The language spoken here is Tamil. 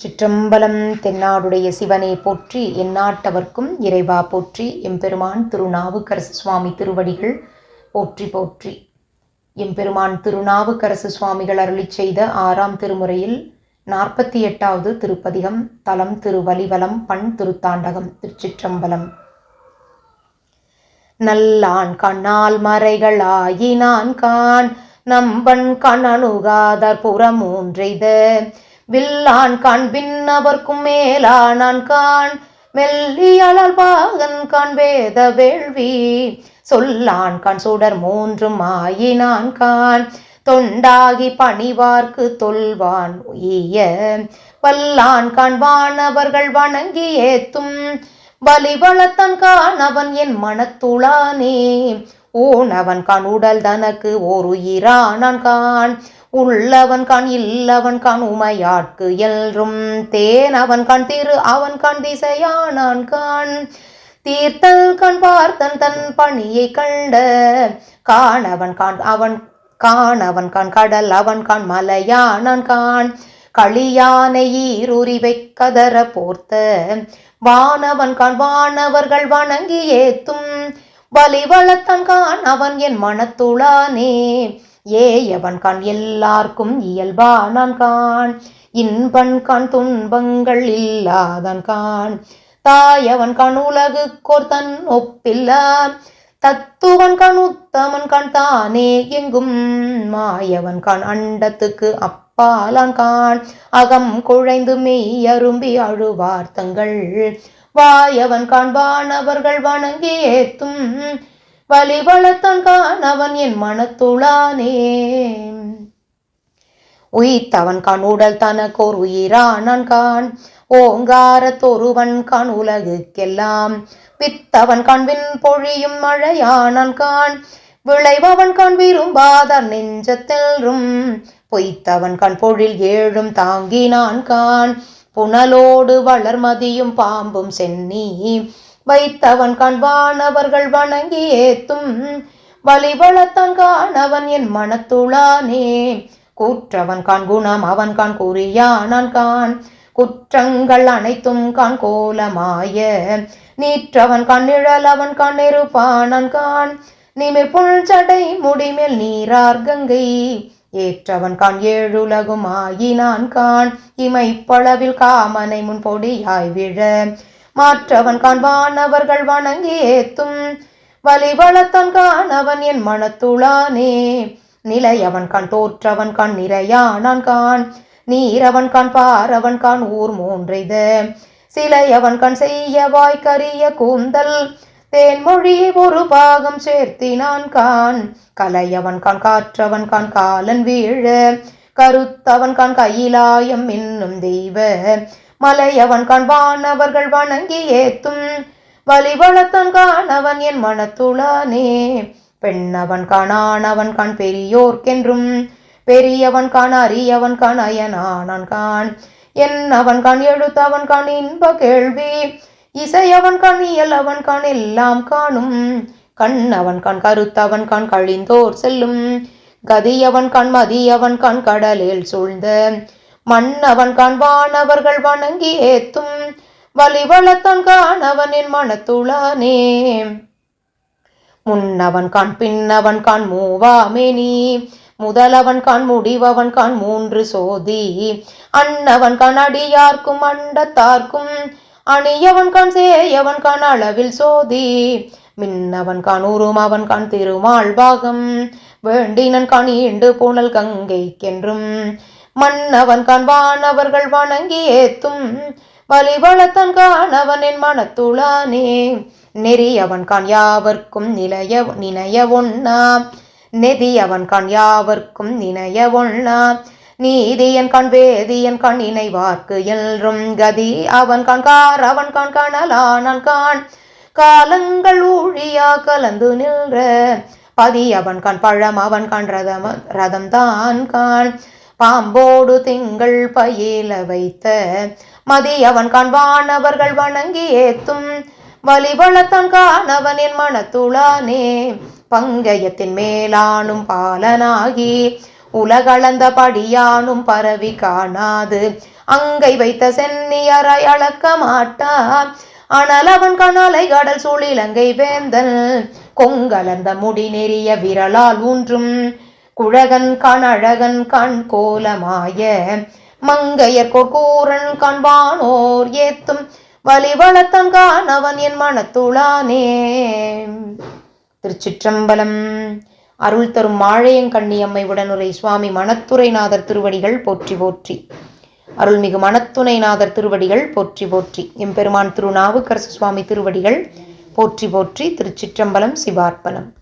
சிற்றம்பலம் தென்னாடுடைய சிவனை போற்றி எந்நாட்டவர்க்கும் இறைவா போற்றி எம்பெருமான் திருநாவுக்கரசு சுவாமி திருவடிகள் போற்றி போற்றி. எம்பெருமான் திருநாவுக்கரசு சுவாமிகள் அருளிச் செய்த ஆறாம் திருமுறையில் நாற்பத்தி எட்டாவது திருப்பதிகம் தலம் திருவலிவலம் பண் திருத்தாண்டகம் திருச்சிற்றம்பலம். நல்லான் கண்ணால் மறைகளாயினான் கான் நம்பன் கணனுகாதர் புறமூன்றெய்த வில்லான் கான் அவர்க்கும் மேலானான் கான் மெல்லியலால் பாகன் கான் வேத வேள்வி. சொல்லான் கான் சுடர் மூன்றும் ஆயினான் கான் தொண்டாகி பணிவார்க்கு தொல்வான் ஈய வல்லான் கான் வானவர்கள் வணங்கி ஏத்தும். வலிவளத்தன் காணவன் என் மனத்துளானே. ஊனவன் கான் உடல் தனக்கு ஒரு உயிரானான் கான் உள்ளவன் கான் இல்லவன் கான் உமையாட்கு எல்றும். தேன் அவன் கான் திரு அவன் கான் திசையானான் கான் தீர்த்தல் கண் பார்த்தன் தன் பணியை கண்ட. காணவன் கான் அவன் காணவன் கான் கடல் அவன் கான் மலையானான் கான் களியானை ஈருரிவை கதற போர்த்த. வானவன் கான் வானவர்கள் வணங்கி ஏத்தும். வலிவளத்தன் கான் அவன் என் மனத்துளானே. ஏயவன் கான் எல்லார்க்கும் இயல்பானான் கான் இன்பன் கான் துன்பங்கள் இல்லாதன் கான் தாயவன் கான் உலகுக்கோர் தன் ஒப்பில்லான். தத்துவன் கான் உத்தமன் கான் தானே எங்கும். மாயவன் கான் அண்டத்துக்கு அப்பாலான் கான் அகம் குழைந்து மெய் அரும்பி அழுவார் வாயவன் காண்பான் அவர்கள் வணங்கி ஏத்தும். வலிவளத்தான் காணவன் என் மனத்துளானே. உயித்தவன் கான் உடல் தனக்கோர் உயிரானான் கான். ஓங்காரத்தொருவன் கான் உலகுக்கெல்லாம். வித்தவன் கான் பொழியும் மழையானான் கான். விளைவவன் கான் விரும்பாதர் நெஞ்சத்தெல்றும் பொய்த்தவன் கண் பொழில் ஏழும் தாங்கினான் கான். புனலோடு வளர்மதியும் பாம்பும் சென்னி. வைத்தவன் காண்பானவர்கள் வணங்கி ஏத்தும். வழிவளத்தான் காணவன் என் மனத்துளானே. கூற்றவன் கான் குணம் அவன் கான் குறியானான் கான் குற்றங்கள் அனைத்தும் கான் கோலமாய. நீற்றவன் கான் நிழல் அவன் கான் நெருப்பானான் கான் நிமிர் புல் சடை முடிமேல் நீரார் கங்கை. ஏற்றவன் கான் ஏழுலகும் ஆயினான் கான் இமைப்பளவில் காமனை முன் பொடியாய் விழ. மாற்றவன் காண்பானவர்கள் வணங்கி ஏத்தும். வலிவளத்தன் காணவன் என் மனத்துளானே. நிலையவன் கான் தோற்றவன் கான் நிறையானான் கான். நீரவன் கான் பாரவன் கான் ஊர் மூன்றைத. சிலையவன் கண் செய்ய வாய்க்கரிய கூந்தல். தேன்மொழியை ஒரு பாகம் சேர்த்தினான் கான் கலையவன் கான் காற்றவன் கான் காலன் வீழ. கருத்தவன் கான் கையிலாயம் என்னும் தெய்வ. மலையவன் கான் வானவர்கள் வணங்கி ஏத்தும். வழிவளத்தன் காணவன் என் மனத்துளானே. பெண்ணவன் காணானவன் கான் பெரியோர்க்கென்றும். பெரியவன் கான் அரியவன் கான் அயனானன் கான் என்னவன் கான் எழுத்தவன் கான் இன்ப கேள்வி. இசையவன் கான் இயலவன் கான் எல்லாம் காணும். கண்ணவன் கான் கருத்தவன் கான் கழிந்தோர் செல்லும். கதியவன் கான் மதியவன் கான் கடலில் சூழ்ந்த. மன்னவன் கண் வானவர்கள் வணங்கி ஏத்தும். வலிவளத்தான் காணவனின் மனத்துளானே. முன்னவன் கான் பின்னவன் கான் மூவாமேனி முதலவன் கான் முடிவவன் கான் மூன்று சோதி. அன்னவன் கான் அடியார்க்கும் அண்டத்தார்க்கும். அணியவன் கான் சேயவன் கான் அளவில் சோதி? மின்னவன் கான் உரும் அவன் கான் திருமால் பாகம். வேண்டினன் கான் ஈண்டு போனல் கங்கைக்கென்றும் மன்னவன் கான் வானவர்கள் வணங்கி ஏத்தும். வலிவளத்தன் காணவன் என் மனத்துளானே. நெறியவன் கான் யாவர்க்கும் நிலைய நினைய ஒன்னா நெதியவன் கான் யாவர்க்கும் நினைய ஒன்னா நீதியன் கண் வேதியன் கண் இணைவார்க்கு என்றும் கதி. அவன் கண் கார் அவன் கான் கணலானன் கான் காலங்கள் ஊழியா கலந்து நின்ற பதி. அவன் கான் பழம் அவன் கான் ரதம் ரதம் தான் கான் பாம்போடு திங்கள் பயில வைத்த மதி. மதியவன் காண்பானவர்கள் வணங்கி ஏத்தும் வலிவளத்தன் காணவன் என் மனத்துளானே. பங்கயத்தின் மேலானும் பாலனாகி உலகளந்த படியானும் பரவி காணாது. அங்கை வைத்த சென்னியரை அளக்க மாட்டா ஆனால் அவன் கணலை கடல் சூழிலங்கை வேந்தன். கொங்கலந்த முடி நெறிய விரலால் ஊன்றும். குழகன் கணழகன் கண் கோலமாய. மங்கையர் கூரன் காண்பானோர் ஏத்தும். வலிவளத்தன் காணவன் என் மனத்துளானே. திருச்சிற்றம்பலம். அருள் தரும் மாழையங்கண்ணியம்மை உடனுரை சுவாமி மணத்துரைநாதர் திருவடிகள் போற்றி போற்றி. அருள்மிகு மணத்துணைநாதர் திருவடிகள் போற்றி போற்றி. எம்பெருமான் திருநாவுக்கரசு சுவாமி திருவடிகள் போற்றி போற்றி திருச்சிற்றம்பலம் சிவார்ப்பணம்.